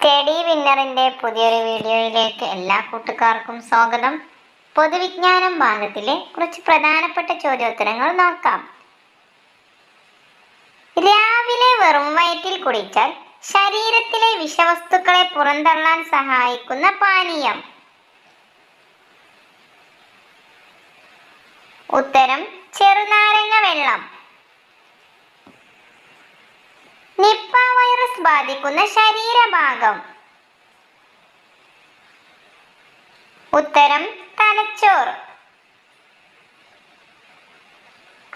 Study വിന്നറിന്റെ പുതിയൊരു വീഡിയോയിലേക്ക് എല്ലാ കൂട്ടുകാർക്കും സ്വാഗതം. പൊതുവിജ്ഞാനം ഭാഗത്തിലെ കുറച്ച് പ്രധാനപ്പെട്ട ചോദ്യോത്തരങ്ങൾ നോക്കാം. രാവിലെ വെറും വയറ്റിൽ കുടിച്ചാൽ ശരീരത്തിലെ വിഷവസ്തുക്കളെ പുറന്തള്ളാൻ സഹായിക്കുന്ന പാനീയം. ഉത്തരം ചെറുനാരങ്ങ വെള്ളം. നിപ്പ വൈറസ് ബാധിക്കുന്ന ശരീരഭാഗം. ഉത്തരം തലച്ചോർ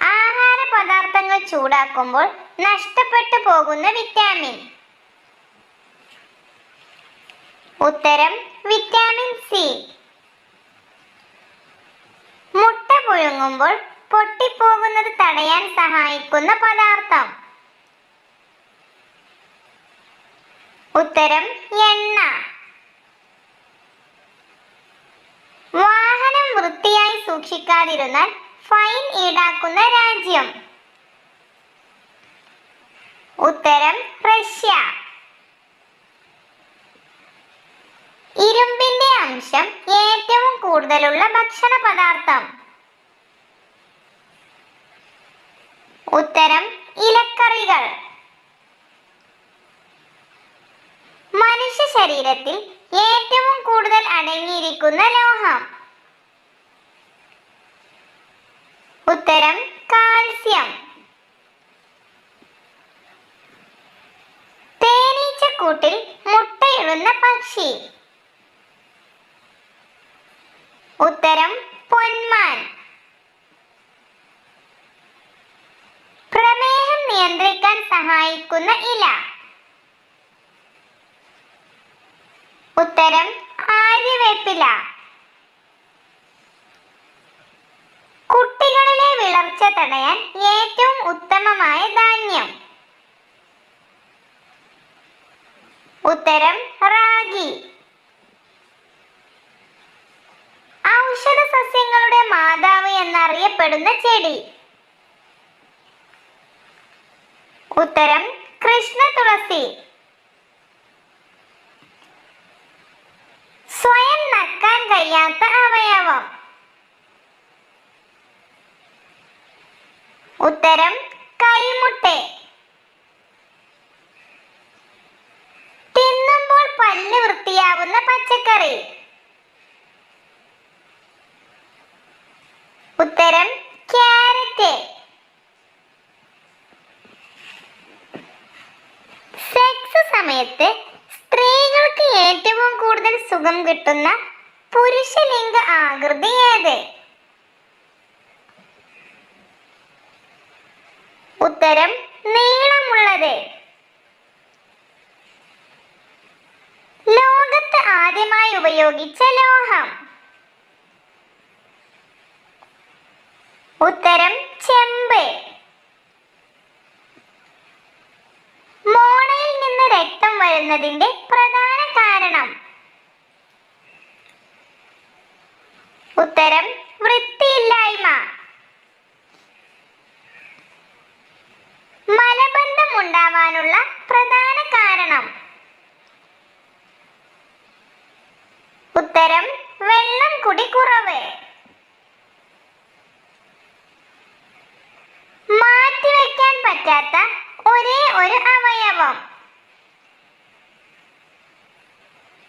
ആഹാര പദാർത്ഥങ്ങൾ ചൂടാക്കുമ്പോൾ നഷ്ടപ്പെട്ടു പോകുന്ന വിറ്റാമിൻ. ഉത്തരം വിറ്റാമിൻ സി. മുട്ട പുഴുങ്ങുമ്പോൾ പൊട്ടിപ്പോകുന്നത് തടയാൻ സഹായിക്കുന്ന പദാർത്ഥം. ഉത്തരം എണ്ണ. വാഹനം വൃത്തിയായി സൂക്ഷിക്കാതിരുന്നാൽ ഫൈൻ ഈടാക്കുന്ന രാജ്യം. ഉത്തരം റഷ്യ. ഇരുമ്പിന്റെ അംശം ഏറ്റവും കൂടുതലുള്ള ഭക്ഷണ പദാർത്ഥം. ഉത്തരം ഇലക്കറികൾ മനുഷ്യ ശരീരത്തിൽ ഏറ്റവും കൂടുതൽ അടങ്ങിയിരിക്കുന്ന ലോഹം. ഉത്തരം കാൽസ്യം. തേനീച്ചക്കൂട്ടിൽ മുട്ടയിടുന്ന പക്ഷി. ഉത്തരം പൊന്മാൻ. പ്രമേഹം നിയന്ത്രിക്കാൻ സഹായിക്കുന്ന ഇല. ഉത്തരം ആര്യവേപ്പില. കുട്ടികളിലെ വിളർച്ച തടയാൻ ഏറ്റവും ഉത്തമമായ ധാന്യം. ഉത്തരം റാഗി. ഔഷധ സസ്യങ്ങളുടെ മാതാവ് എന്നറിയപ്പെടുന്ന ചെടി. ഉത്തരം കൃഷ്ണ തുളസി സ്വയം നക്കാൻ കഴിയാത്ത അവയവം. ഉത്തരം കരിമുട്ട. തിന്നുമ്പോൾ പല്ല് വൃത്തിയാവുന്ന പച്ചക്കറി. ഉത്തരം ക്യാരറ്റ്. സെക്സ് സമയത്ത് സ്ത്രീകൾക്ക് ഏറ്റവും കൂടുതൽ സുഖം കിട്ടുന്ന പുരുഷലിംഗ ആകൃതി ഏത്? ഉത്തരം നീളമുള്ളത്. ലോകത്ത് ആദ്യമായി ഉപയോഗിച്ച ലോഹം. ഉത്തരം ചെമ്പ്. മോണയിൽ നിന്ന് രക്തം വരുന്നതിന്റെ പ്രധാന കാരണം ഉത്തരം വൃത്തിയില്ലായ്മ. മലബന്ധം ഉണ്ടാവാനുള്ള പ്രധാന കാരണം. ഉത്തരം വെള്ളം കുടി കുറവ്. മാറ്റിവെക്കാൻ പറ്റാത്ത ഒരേ ഒരു അവയവം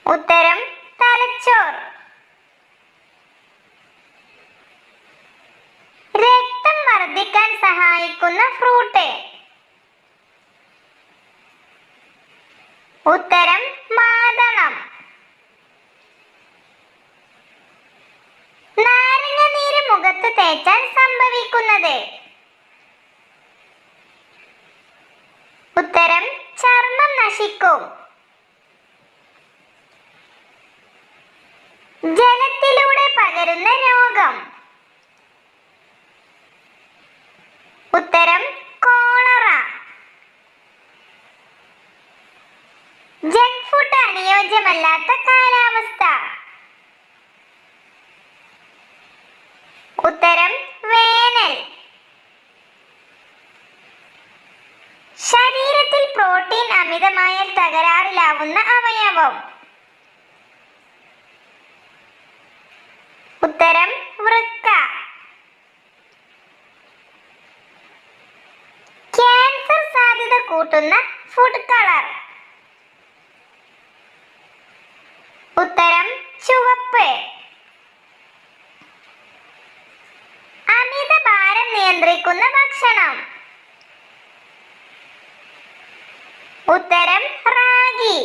ഉത്തരം തലച്ചോർ രക്തം വർദ്ധിക്കാൻ സഹായിക്കുന്ന ഫ്രൂട്ട്. അനുയോജ്യമല്ലാത്ത കാലാവസ്ഥ. ഉത്തരം വേനൽ. ശരീരത്തിൽ പ്രോട്ടീൻ അമിതമായാൽ തകരാറിലാവുന്ന അവയവം. ഉത്തരം വൃക്ക. ക്യാൻസർ സാധ്യത കൂട്ടുന്ന ഫുഡ് കളർ. ഉത്തരം ചുവപ്പ്. അമിത ഭാരം നിയന്ത്രിക്കുന്ന ഭക്ഷണം. ഉത്തരം റാഗി.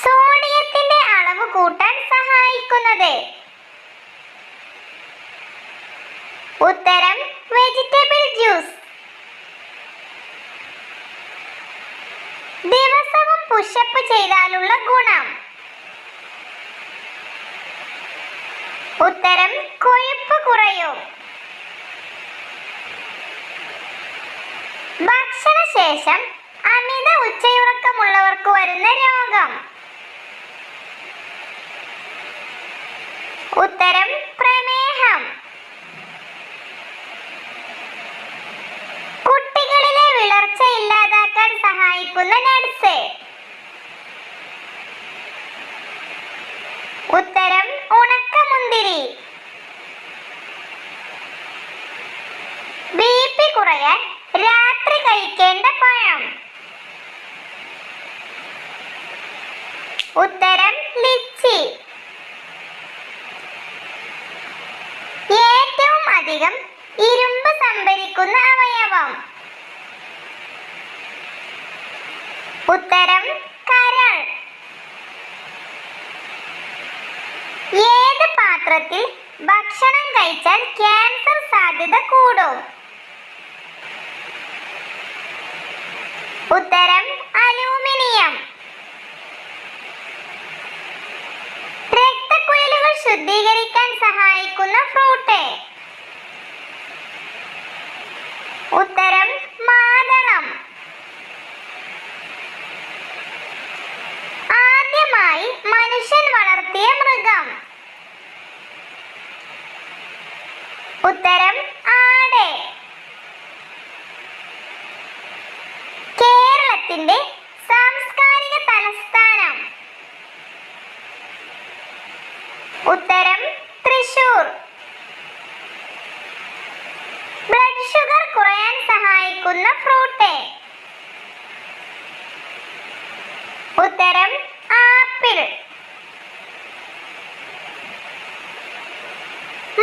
സോഡിയത്തിന്റെ അളവ് കൂട്ടാൻ സഹായിക്കുന്നത്. ഉത്തരം വെജിറ്റബിൾ ജ്യൂസ്. പുഷപ്പ് ചെയ്താലുള്ള ഗുണം. ഉത്തരം കൊഴുപ്പ് കുറയും. ഭക്ഷണശേഷം അമിത ഉച്ചയുറക്കമുള്ളവർക്ക് വരുന്ന രോഗം. ഉത്തരം പ്രമേഹം കുട്ടികളിലെ വിളർച്ച ഇല്ലാതാക്കാൻ സഹായിക്കുന്ന നട്സ് ഉത്തരം ഉണക്കമുന്തിരി ബി പി കുറയാൻ രാത്രി കഴിക്കേണ്ട പഴം. ഉത്തരം ലിച്ചി. ഏറ്റവും അധികം ഇരുമ്പ് സംഭരിക്കുന്ന അവയവം. ഉത്തരം കരൾ. ഏത് പാത്രത്തിൽ ഭക്ഷണം കഴിച്ചാൽ ക്യാൻസർ സാധ്യത കൂടും? ഉത്തരം അലൂമിനിയം. രക്തക്കുഴലുകൾ ശുദ്ധീകരിക്കാൻ സഹായിക്കുന്ന ഫ്രൂട്ട്. ഉത്തരം മാതളം. ആദ്യമായി മനുഷ്യൻ വളർത്തിയ മൃഗം. ഉത്തരം കേരളത്തിന്റെ സാംസ്കാരിക തലസ്ഥാനം. ഉത്തരം തൃശൂർ. ബ്ലഡ് ഷുഗർ കുറയാൻ സഹായിക്കുന്ന ഫ്രൂട്ട് ഉത്തരം ആപ്പിൾ.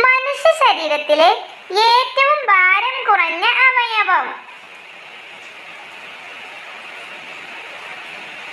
മനുഷ്യ ശരീരത്തിലെ ഏറ്റവും ഭാരം കുറഞ്ഞ അവയവം.